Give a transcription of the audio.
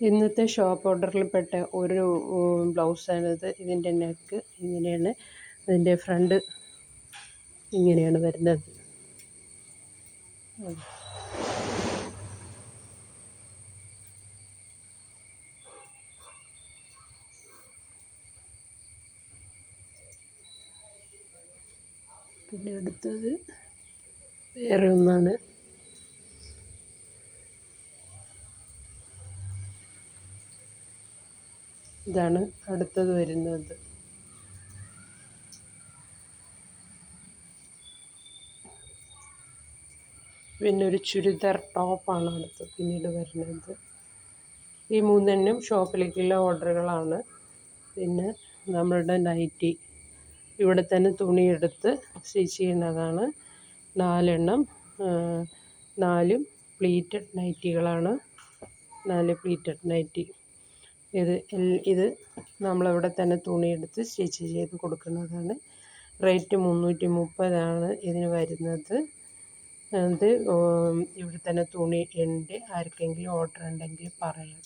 ഇന്നത്തെ ഷോപ്പ് ഓർഡറിൽപ്പെട്ട ഒരു ബ്ലൗസാണിത് ഇതിന്റെ നെക്ക് ഇങ്ങനെയാണ്. ഇതിന്റെ ഫ്രണ്ട് ഇങ്ങനെയാണ് വരുന്നത്. പിന്നെ അടുത്തത് വേറെ ഒന്നാണ്. ഇതാണ് അടുത്തത് വരുന്നത്. പിന്നെ ഒരു ചുരിദാർ ടോപ്പാണ് അടുത്ത് പിന്നീട് വരുന്നത്. ഈ മൂന്നെണ്ണം ഷോപ്പിലേക്കുള്ള ഓർഡറുകളാണ്. പിന്നെ നമ്മളുടെ നൈറ്റി. ഇവിടെ തന്നെ തുണിയെടുത്ത് സ്റ്റിച്ച് ചെയ്യുന്നതാണ്. നാലെണ്ണം നാലും പ്ലീറ്റഡ് നൈറ്റികളാണ് നാല് പ്ലീറ്റഡ് നൈറ്റി ഇത് ഇത് നമ്മളിവിടെ തന്നെ തുണിയെടുത്ത് സ്റ്റിച്ച് ചെയ്ത് കൊടുക്കുന്നതാണ്. റേറ്റ് മുന്നൂറ്റി മുപ്പതാണ് ഇതിന് വരുന്നത്. ഇത് ഇവിടെ തന്നെ തുണി ഉണ്ട്. ആർക്കെങ്കിലും ഓർഡർ ഉണ്ടെങ്കിൽ പറയാം.